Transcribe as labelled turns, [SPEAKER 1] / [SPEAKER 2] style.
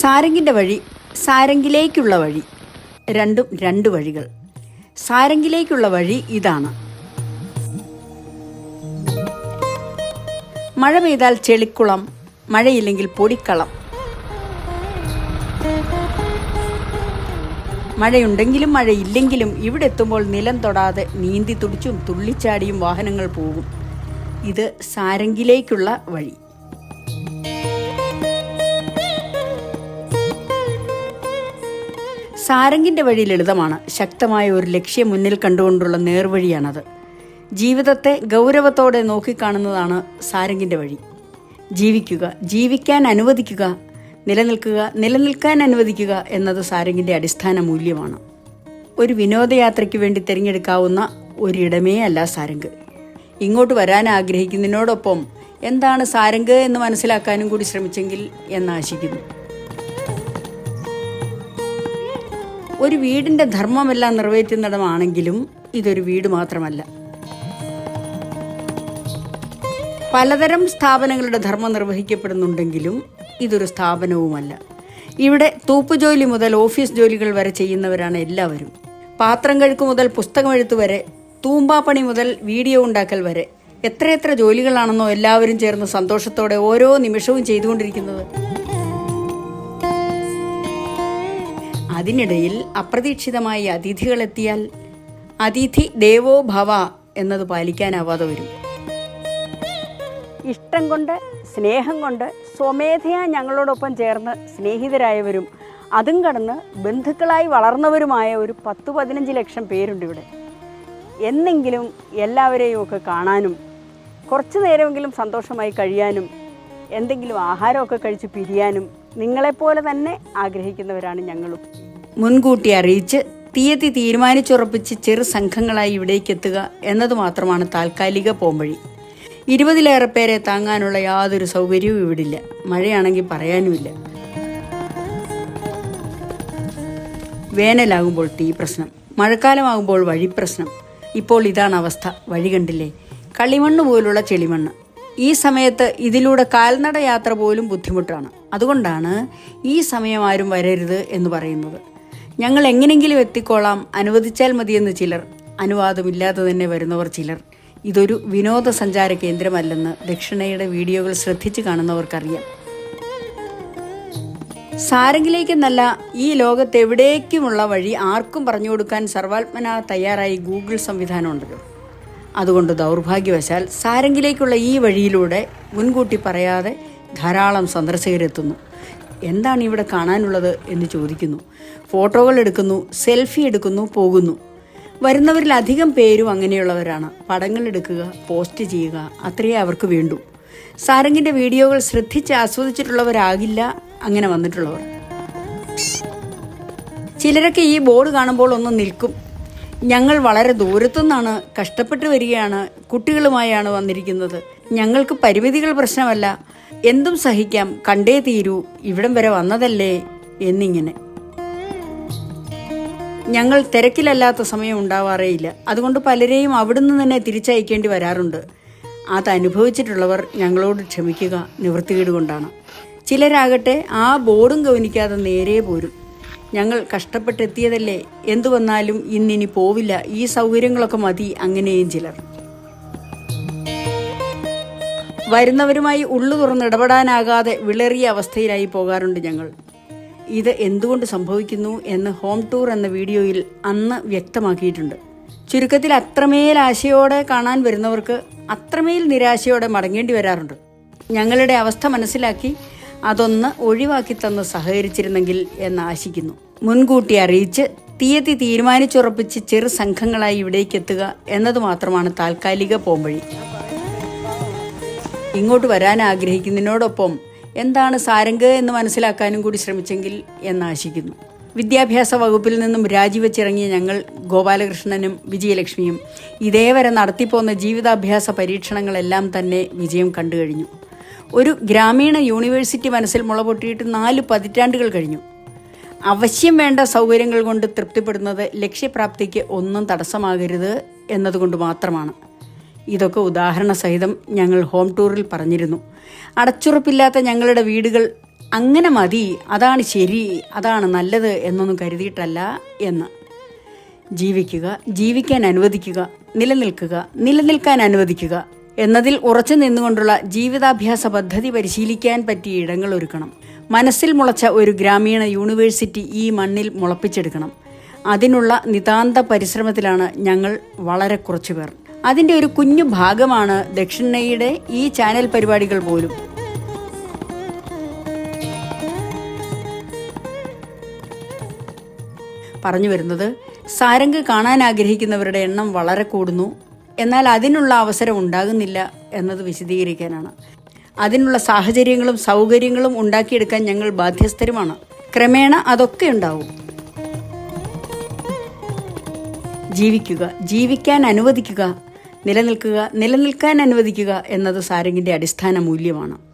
[SPEAKER 1] സാരംഗിന്റെ വഴി സാരംഗിലേക്കുള്ള വഴി. രണ്ടും രണ്ട് വഴികൾ. സാരംഗിലേക്കുള്ള വഴി ഇതാണ്. മഴ പെയ്താൽ ചെളിക്കുളം മഴയില്ലെങ്കിൽ പൊടിക്കളം. മഴയുണ്ടെങ്കിലും മഴയില്ലെങ്കിലും ഇവിടെ എത്തുമ്പോൾ നിലം തൊടാതെ നീന്തി തുടിച്ചും തുള്ളിച്ചാടിയും വാഹനങ്ങൾ പോകും. ഇത് സാരംഗിലേക്കുള്ള വഴി. സാരംഗിന്റെ വഴി ലളിതമാണ്. ശക്തമായ ഒരു ലക്ഷ്യം മുന്നിൽ കണ്ടുകൊണ്ടുള്ള നേർവഴിയാണത്. ജീവിതത്തെ ഗൗരവത്തോടെ നോക്കിക്കാണുന്നതാണ് സാരംഗിന്റെ വഴി. ജീവിക്കുക ജീവിക്കാൻ അനുവദിക്കുക നിലനിൽക്കുക നിലനിൽക്കാൻ അനുവദിക്കുക എന്നത് സാരംഗിന്റെ അടിസ്ഥാന മൂല്യമാണ്. ഒരു വിനോദയാത്രയ്ക്ക് വേണ്ടി തിരഞ്ഞെടുക്കാവുന്ന ഒരിടമേ അല്ല സാരംഗ്. ഇങ്ങോട്ട് വരാൻ ആഗ്രഹിക്കുന്നതിനോടൊപ്പം എന്താണ് സാരംഗ് എന്ന് മനസ്സിലാക്കാനും കൂടി ശ്രമിച്ചെങ്കിൽ എന്ന് ഒരു വീടിന്റെ ധർമ്മമെല്ലാം നിറവേറ്റുന്നിടമാണെങ്കിലും ഇതൊരു വീട് മാത്രമല്ല. പലതരം സ്ഥാപനങ്ങളുടെ ധർമ്മം നിർവഹിക്കപ്പെടുന്നുണ്ടെങ്കിലും ഇതൊരു സ്ഥാപനവുമല്ല. ഇവിടെ തൂപ്പുജോലി മുതൽ ഓഫീസ് ജോലികൾ വരെ ചെയ്യുന്നവരാണ് എല്ലാവരും. പാത്രം കഴുക്ക് മുതൽ പുസ്തകമെഴുത്ത് വരെ തൂമ്പാപ്പണി മുതൽ വീഡിയോ ഉണ്ടാക്കൽ വരെ എത്രയെത്ര ജോലികളാണെന്നോ എല്ലാവരും ചേർന്ന് സന്തോഷത്തോടെ ഓരോ നിമിഷവും ചെയ്തുകൊണ്ടിരിക്കുന്നത്. അതിനിടയിൽ അപ്രതീക്ഷിതമായി അതിഥികളെത്തിയാൽ അതിഥി ദേവോ ഭവ എന്നത് പാലിക്കാനാവാതെ വരും. ഇഷ്ടം കൊണ്ട് സ്നേഹം കൊണ്ട് സ്വമേധയാ ഞങ്ങളോടൊപ്പം ചേർന്ന് സ്നേഹിതരായവരും അതും കടന്ന് ബന്ധുക്കളായി വളർന്നവരുമായ ഒരു പത്ത് പതിനഞ്ച് ലക്ഷം പേരുണ്ട് ഇവിടെ. എന്നെങ്കിലും എല്ലാവരെയും ഒക്കെ കാണാനും കുറച്ചു നേരമെങ്കിലും സന്തോഷമായി കഴിയാനും എന്തെങ്കിലും ആഹാരമൊക്കെ കഴിച്ച് പിരിയാനും നിങ്ങളെപ്പോലെ തന്നെ ആഗ്രഹിക്കുന്നവരാണ് ഞങ്ങളും. മുൻകൂട്ടി അറിയിച്ച് തീയതി തീരുമാനിച്ചുറപ്പിച്ച് ചെറു സംഘങ്ങളായി ഇവിടേക്ക് എത്തുക എന്നത് മാത്രമാണ് താൽക്കാലിക പോംവഴി. ഇരുപതിലേറെ പേരെ താങ്ങാനുള്ള യാതൊരു സൗകര്യവും ഇവിടില്ല. മഴയാണെങ്കിൽ പറയാനുമില്ല. വേനലാകുമ്പോൾ തീ പ്രശ്നം മഴക്കാലമാകുമ്പോൾ വഴി പ്രശ്നം. ഇപ്പോൾ ഇതാണ് അവസ്ഥ. വഴി കണ്ടില്ലേ? കളിമണ്ണ് പോലുള്ള ചെളിമണ്ണ്. ഈ സമയത്ത് ഇതിലൂടെ കാൽനട യാത്ര പോലും ബുദ്ധിമുട്ടാണ്. അതുകൊണ്ടാണ് ഈ സമയം ആരും വരരുത് എന്ന് പറയുന്നത്. ഞങ്ങൾ എങ്ങനെങ്കിലും എത്തിക്കോളാം. അനുവദിച്ചാൽ മതിയെന്ന് ചിലർ. അനുവാദമില്ലാതെ തന്നെ വരുന്നവർ ചിലർ. ഇതൊരു വിനോദസഞ്ചാര കേന്ദ്രമല്ലെന്ന് ദക്ഷിണയുടെ വീഡിയോകൾ ശ്രദ്ധിച്ചു കാണുന്നവർക്കറിയാം. സാരംഗിലേക്കെന്നല്ല ഈ ലോകത്ത് എവിടേക്കുമുള്ള വഴി ആർക്കും പറഞ്ഞു കൊടുക്കാൻ സർവാത്മന തയ്യാറായി ഗൂഗിൾ സംവിധാനമുണ്ടല്ലോ. അതുകൊണ്ട് ദൗർഭാഗ്യവശാൽ സാരംഗിലേക്കുള്ള ഈ വഴിയിലൂടെ മുൻകൂട്ടി പറയാതെ ധാരാളം സന്ദർശകരെത്തുന്നു. എന്താണ് ഇവിടെ കാണാനുള്ളത് എന്ന് ചോദിക്കുന്നു. ഫോട്ടോകൾ എടുക്കുന്നു സെൽഫി എടുക്കുന്നു പോകുന്നു. വരുന്നവരിൽ അധികം പേരും അങ്ങനെയുള്ളവരാണ്. പടങ്ങൾ എടുക്കുക പോസ്റ്റ് ചെയ്യുക അത്രയേ അവർക്ക് വേണ്ടൂ. സാരംഗിന്റെ വീഡിയോകൾ ശ്രദ്ധിച്ച് ആസ്വദിച്ചിട്ടുള്ളവരാകില്ല അങ്ങനെ വന്നിട്ടുള്ളവർ. ചിലരൊക്കെ ഈ ബോർഡ് കാണുമ്പോൾ ഒന്ന് നിൽക്കും. ഞങ്ങൾ വളരെ ദൂരത്തു നിന്നാണ് കഷ്ടപ്പെട്ട് വരികയാണ് കുട്ടികളുമായാണ് വന്നിരിക്കുന്നത്. ഞങ്ങൾക്ക് പരിമിതികൾ പ്രശ്നമല്ല. എന്തും സഹിക്കാം. കണ്ടേ തീരൂ ഇവിടം വരെ വന്നതല്ലേ എന്നിങ്ങനെ. ഞങ്ങൾ തിരക്കിലല്ലാത്ത സമയം ഉണ്ടാവാറേയില്ല അതുകൊണ്ട് പലരെയും അവിടുന്ന് തന്നെ തിരിച്ചയക്കേണ്ടി വരാറുണ്ട്. അത് അനുഭവിച്ചിട്ടുള്ളവർ ഞങ്ങളോട് ക്ഷമിക്കുക നിവൃത്തികേട് കൊണ്ടാണ് ചിലരാകട്ടെ ആ ബോർഡും ഗവനിക്കാതെ നേരെ പോരും. ഞങ്ങൾ കഷ്ടപ്പെട്ടെത്തിയതല്ലേ എന്തു വന്നാലും ഇന്നിനി പോവില്ല. ഈ സൗകര്യങ്ങളൊക്കെ മതി അങ്ങനെയും ചിലർ. വരുന്നവരുമായി ഉള്ളു തുറന്ന് ഇടപെടാനാകാതെ വിളറിയ അവസ്ഥയിലായി പോകാറുണ്ട് ഞങ്ങൾ. ഇത് എന്തുകൊണ്ട് സംഭവിക്കുന്നു എന്ന് ഹോം ടൂർ എന്ന വീഡിയോയിൽ അന്ന് വ്യക്തമാക്കിയിട്ടുണ്ട്. ചുരുക്കത്തിൽ അത്രമേൽ ആശയോടെ കാണാൻ വരുന്നവർക്ക് അത്രമേൽ നിരാശയോടെ മടങ്ങേണ്ടി വരാറുണ്ട്. ഞങ്ങളുടെ അവസ്ഥ മനസ്സിലാക്കി അതൊന്ന് ഒഴിവാക്കി തന്ന് സഹകരിച്ചിരുന്നെങ്കിൽ എന്ന് ആശിക്കുന്നു. മുൻകൂട്ടി അറിയിച്ച് തീയതി തീരുമാനിച്ചുറപ്പിച്ച് ചെറു സംഘങ്ങളായി ഇവിടേക്ക് എത്തുക എന്നത് മാത്രമാണ് താൽക്കാലിക പോംവഴി. ഇങ്ങോട്ട് വരാൻ ആഗ്രഹിക്കുന്നതിനോടൊപ്പം എന്താണ് സാരംഗ് എന്ന് മനസ്സിലാക്കാനും കൂടി ശ്രമിച്ചെങ്കിൽ എന്നാശിക്കുന്നു വിദ്യാഭ്യാസ വകുപ്പിൽ നിന്നും രാജിവെച്ചിറങ്ങിയ ഞങ്ങൾ ഗോപാലകൃഷ്ണനും വിജയലക്ഷ്മിയും ഇതേവരെ നടത്തിപ്പോന്ന ജീവിതാഭ്യാസ പരീക്ഷണങ്ങളെല്ലാം തന്നെ വിജയം കണ്ടു കഴിഞ്ഞു. ഒരു ഗ്രാമീണ യൂണിവേഴ്സിറ്റി മനസ്സിൽ മുളപൊട്ടിയിട്ട് നാല് പതിറ്റാണ്ടുകൾ കഴിഞ്ഞു. അവശ്യം വേണ്ട സൗകര്യങ്ങൾ കൊണ്ട് തൃപ്തിപ്പെടുന്നത് ലക്ഷ്യപ്രാപ്തിക്ക് ഒന്നും തടസ്സമാകരുത് എന്നതുകൊണ്ട് മാത്രമാണ്. ഇതൊക്കെ ഉദാഹരണ സഹിതം ഞങ്ങൾ ഹോം ടൂറിൽ പറഞ്ഞിരുന്നു. അടച്ചുറപ്പില്ലാത്ത ഞങ്ങളുടെ വീടുകൾ അങ്ങനെ മതി അതാണ് ശരി അതാണ് നല്ലത് എന്നൊന്നും കരുതിയിട്ടല്ല എന്ന്. ജീവിക്കുക ജീവിക്കാൻ അനുവദിക്കുക നിലനിൽക്കുക നിലനിൽക്കാൻ അനുവദിക്കുക എന്നതിൽ ഉറച്ചു നിന്നുകൊണ്ടുള്ള ജീവിതാഭ്യാസ പദ്ധതി പരിശീലിക്കാൻ പറ്റിയ ഇടങ്ങൾ ഒരുക്കണം. മനസ്സിൽ മുളച്ച ഒരു ഗ്രാമീണ യൂണിവേഴ്സിറ്റി ഈ മണ്ണിൽ മുളപ്പിച്ചെടുക്കണം. അതിനുള്ള നിതാന്ത പരിശ്രമത്തിലാണ് ഞങ്ങൾ വളരെ കുറച്ചുപേർ. അതിന്റെ ഒരു കുഞ്ഞു ഭാഗമാണ് ദക്ഷിണയുടെ ഈ ചാനൽ പരിപാടികൾ പോലും. പറഞ്ഞു വരുന്നത് സാരംഗ് കാണാൻ ആഗ്രഹിക്കുന്നവരുടെ എണ്ണം വളരെ കൂടുന്നു. എന്നാൽ അതിനുള്ള അവസരം ഉണ്ടാകുന്നില്ല എന്നത് വിശദീകരിക്കാനാണ്. അതിനുള്ള സാഹചര്യങ്ങളും സൗകര്യങ്ങളും ഉണ്ടാക്കിയെടുക്കാൻ ഞങ്ങൾ ബാധ്യസ്ഥരുമാണ്. ക്രമേണ അതൊക്കെ ഉണ്ടാവും. ജീവിക്കുക ജീവിക്കാൻ അനുവദിക്കുക നിലനിൽക്കുക നിലനിൽക്കാൻ അനുവദിക്കുക എന്നത് സാരംഗിന്റെ അടിസ്ഥാന മൂല്യമാണ്.